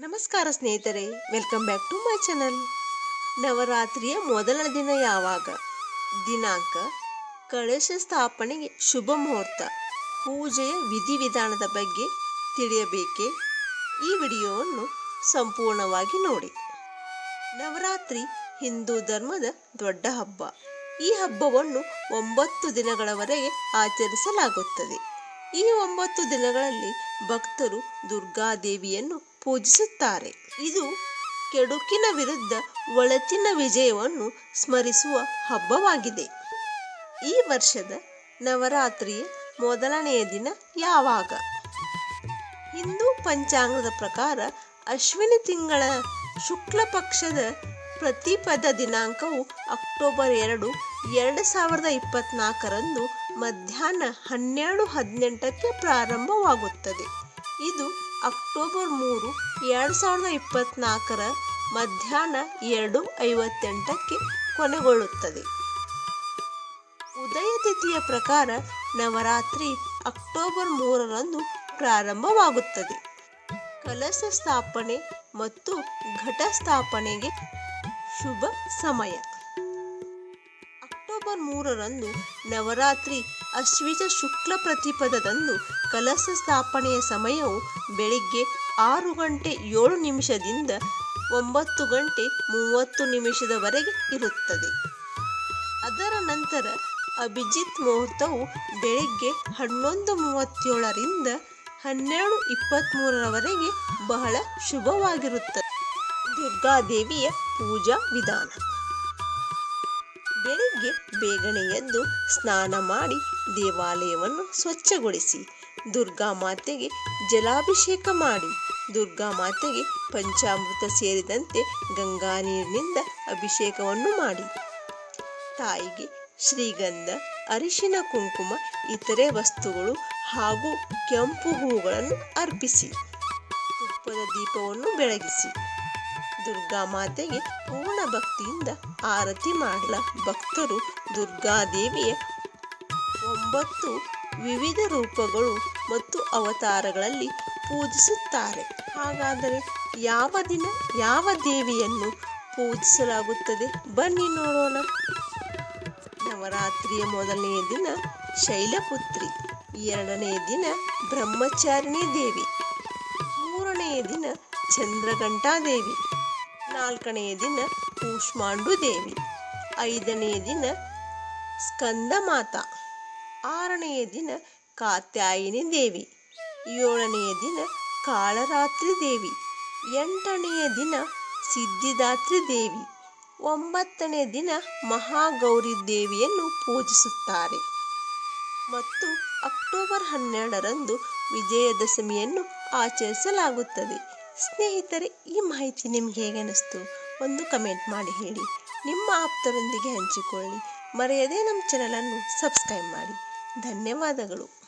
ನಮಸ್ಕಾರ ಸ್ನೇಹಿತರೆ welcome back to my channel ನವರಾತ್ರಿಯ ಮೊದಲ ದಿನ ಯಾವಾಗ? ದಿನಾಂಕ ಕಳಶ ಸ್ಥಾಪನೆಗೆ ಶುಭ ಮುಹೂರ್ತ. ಪೂಜೆಯ ವಿಧಿವಿಧಾನದ ಬಗ್ಗೆ ತಿಳಿಯಬೇಕೆ? ಈ ವಿಡಿಯೋವನ್ನು ಸಂಪೂರ್ಣವಾಗಿ ನೋಡಿ. ನವರಾತ್ರಿ ಹಿಂದೂ ಧರ್ಮದ ದೊಡ್ಡ ಹಬ್ಬ. ಈ ಹಬ್ಬವನ್ನು ಒಂಬತ್ತು ದಿನಗಳವರೆಗೆ ಆಚರಿಸಲಾಗುತ್ತದೆ. ಈ ಒಂಬತ್ತು ದಿನಗಳಲ್ಲಿ ಭಕ್ತರು ದುರ್ಗಾದೇವಿಯನ್ನು ಪೂಜಿಸುತ್ತಾರೆ. ಇದು ಕೆಡುಕಿನ ವಿರುದ್ಧ ಒಳತಿನ ವಿಜಯವನ್ನು ಸ್ಮರಿಸುವ ಹಬ್ಬವಾಗಿದೆ. ಈ ವರ್ಷದ ನವರಾತ್ರಿಯ ಮೊದಲನೆಯ ದಿನ ಯಾವಾಗ? ಹಿಂದೂ ಪಂಚಾಂಗದ ಪ್ರಕಾರ ಅಶ್ವಿನಿ ತಿಂಗಳ ಶುಕ್ಲ ಪಕ್ಷದ ಪ್ರತಿಪದ ದಿನಾಂಕವು ಅಕ್ಟೋಬರ್ ಎರಡು ಎರಡು ಸಾವಿರದ ಇಪ್ಪತ್ನಾಲ್ಕರಂದು ಮಧ್ಯಾಹ್ನ ಹನ್ನೆರಡು ಹದಿನೆಂಟಕ್ಕೆ ಪ್ರಾರಂಭವಾಗುತ್ತದೆ. ಇದು ಅಕ್ಟೋಬರ್ ಮೂರು, ಎರಡು ಸಾವಿರದ ಇಪ್ಪತ್ನಾಲ್ಕರ ಮಧ್ಯಾಹ್ನ ಎರಡು ಐವತ್ತೆಂಟಕ್ಕೆ ಕೊನೆಗೊಳ್ಳುತ್ತದೆ. ಉದಯ ತಿಥಿಯ ಪ್ರಕಾರ ನವರಾತ್ರಿ ಅಕ್ಟೋಬರ್ ಮೂರರಂದು ಪ್ರಾರಂಭವಾಗುತ್ತದೆ. ಕಲಶ ಸ್ಥಾಪನೆ ಮತ್ತು ಘಟ ಸ್ಥಾಪನೆಗೆ ಶುಭ ಸಮಯ. ಅಕ್ಟೋಬರ್ ಮೂರರಂದು ನವರಾತ್ರಿ ಅಶ್ವಿಜ ಶುಕ್ಲ ಪ್ರತಿಪದದಂದು ಕಲಶ ಸ್ಥಾಪನೆಯ ಸಮಯವು ಬೆಳಿಗ್ಗೆ ಆರು ಗಂಟೆ ಏಳು ನಿಮಿಷದಿಂದ ಒಂಬತ್ತು ಗಂಟೆ ಮೂವತ್ತು ನಿಮಿಷದವರೆಗೆ ಇರುತ್ತದೆ. ಅದರ ನಂತರ ಅಭಿಜಿತ್ ಮುಹೂರ್ತವು ಬೆಳಿಗ್ಗೆ ಹನ್ನೊಂದು ಮೂವತ್ತೇಳರಿಂದ ಹನ್ನೆರಡು ಇಪ್ಪತ್ತ್ಮೂರರವರೆಗೆ ಬಹಳ ಶುಭವಾಗಿರುತ್ತದೆ. ದುರ್ಗಾದೇವಿಯ ಪೂಜಾ ವಿಧಾನ. ಬೆಳಿಗ್ಗೆ ಬೇಗನೆ ಎದ್ದು ಸ್ನಾನ ಮಾಡಿ ದೇವಾಲಯವನ್ನು ಸ್ವಚ್ಛಗೊಳಿಸಿ, ದುರ್ಗಾ ಮಾತೆಗೆ ಜಲಾಭಿಷೇಕ ಮಾಡಿ. ದುರ್ಗಾ ಮಾತೆಗೆ ಪಂಚಾಮೃತ ಸೇರಿದಂತೆ ಗಂಗಾ ನೀರಿನಿಂದ ಅಭಿಷೇಕವನ್ನು ಮಾಡಿ. ತಾಯಿಗೆ ಶ್ರೀಗಂಧ, ಅರಿಶಿನ ಕುಂಕುಮ, ಇತರೆ ವಸ್ತುಗಳು ಹಾಗೂ ಕೆಂಪು ಹೂಗಳನ್ನು ಅರ್ಪಿಸಿ. ತುಪ್ಪದ ದೀಪವನ್ನು ಬೆಳಗಿಸಿ. ದುರ್ಗಾ ಮಾತೆಗೆ ಪೂರ್ಣ ಭಕ್ತಿಯಿಂದ ಆರತಿ ಮಾಡಲ. ಭಕ್ತರು ದುರ್ಗಾದೇವಿಯ ಒಂಬತ್ತು ವಿವಿಧ ರೂಪಗಳು ಮತ್ತು ಅವತಾರಗಳಲ್ಲಿ ಪೂಜಿಸುತ್ತಾರೆ. ಹಾಗಾದರೆ ಯಾವ ದಿನ ಯಾವ ದೇವಿಯನ್ನು ಪೂಜಿಸಲಾಗುತ್ತದೆ? ಬನ್ನಿ ನೋಡೋಣ. ನವರಾತ್ರಿಯ ಮೊದಲನೆಯ ದಿನ ಶೈಲಪುತ್ರಿ ಎರಡನೆಯ ದಿನ ಬ್ರಹ್ಮಚಾರಿಣಿ ದೇವಿ ಮೂರನೆಯ ದಿನ ಚಂದ್ರಘಂಟಾದೇವಿ ನಾಲ್ಕನೆಯ ದಿನ ಕೂಷ್ಮಾಂಡು ದೇವಿ. ಐದನೆಯ ದಿನ ಸ್ಕಂದ ಮಾತಾ. ಆರನೆಯ ದಿನ ಕಾತ್ಯಾಯಿನಿ ದೇವಿ. ಏಳನೆಯ ದಿನ ಕಾಳರಾತ್ರಿ ದೇವಿ. ಎಂಟನೆಯ ದಿನ ಸಿದ್ಧಿದಾತ್ರಿ ದೇವಿ. ಒಂಬತ್ತನೇ ದಿನ ಮಹಾಗೌರಿ ದೇವಿಯನ್ನು ಪೂಜಿಸುತ್ತಾರೆ. ಮತ್ತು ಅಕ್ಟೋಬರ್ ಹನ್ನೆರಡರಂದು ವಿಜಯದಶಮಿಯನ್ನು ಆಚರಿಸಲಾಗುತ್ತದೆ. ಸ್ನೇಹಿತರೆ, ಈ ಮಾಹಿತಿ ನಿಮ್ಗೆ ಹೇಗೆ ಅನಿಸ್ತು ಒಂದು ಕಮೆಂಟ್ ಮಾಡಿ ಹೇಳಿ. ನಿಮ್ಮ ಆಪ್ತರೊಂದಿಗೆ ಹಂಚಿಕೊಳ್ಳಿ. ಮರೆಯದೇ ನಮ್ಮ ಚಾನಲನ್ನು ಸಬ್ಸ್ಕ್ರೈಬ್ ಮಾಡಿ. ಧನ್ಯವಾದಗಳು.